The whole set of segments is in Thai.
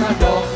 ร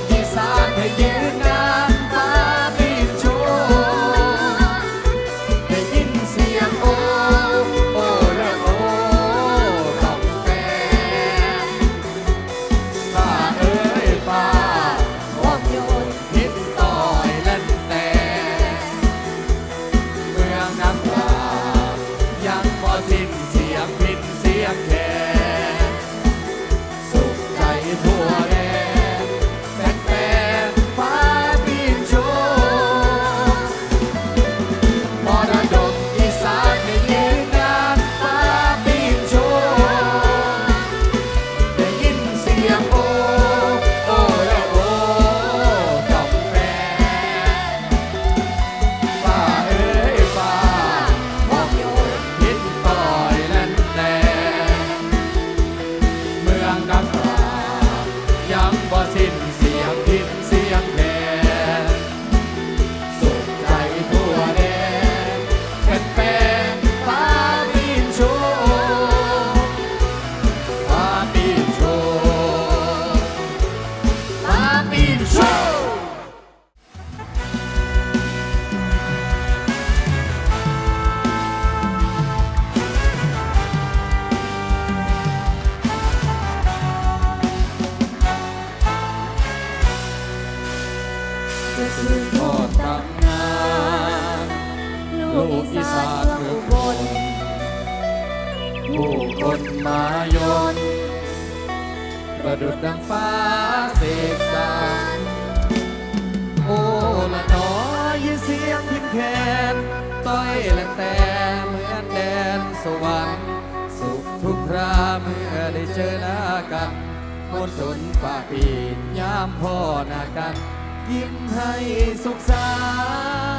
ลูกอีสานเมืองอุบลผู้คนมายนประดุดดังฟ้าเสกสารโอ้ละน้อยยินเสียงพินแคนต้อยและแต่เหมือนแดนสวรรค์สุขทุกคราเมื่อได้เจอหน้ากันมนทนฝ่าปีนยามพ่อหน้ากัน ยิ้มให้สุขสันต์มีฟ้าปี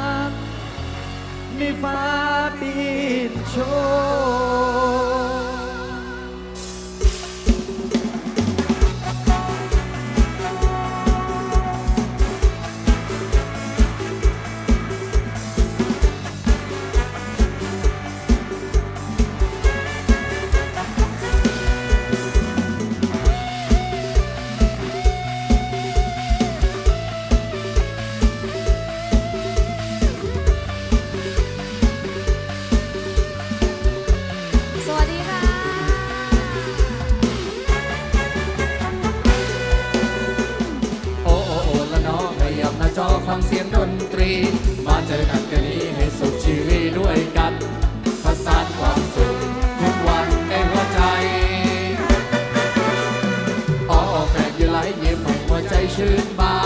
นโชว์ รีมาเจอกันกันนี้ให้สุขชีวิตด้วยกันประสานความสุขทุกวันในหัวใจอ๋อแฟนอยู่ไหลยิ้มให้หัวใจชื่นบาน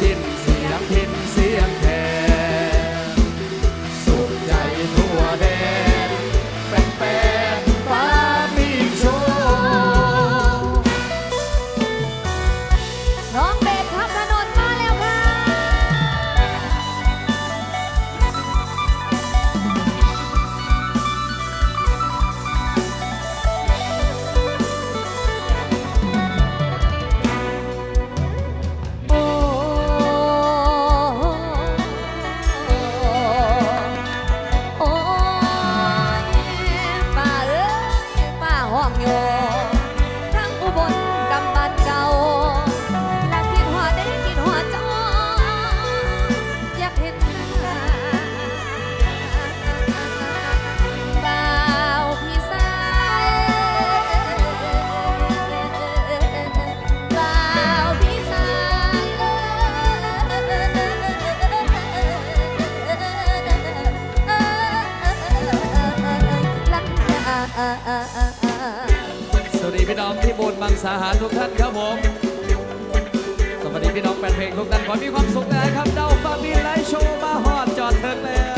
สิ้นเสียงพินเสียงแค สวัสดีพี่น้องที่โบนบางสาหารทุกท่านครับผม สวัสดีพี่น้องแฟนเพลงทุกท่านขอให้มีความสุขนะครับเดาฟ้ามีไลท์โชว์มาฮอดจอดเถิดแล้ว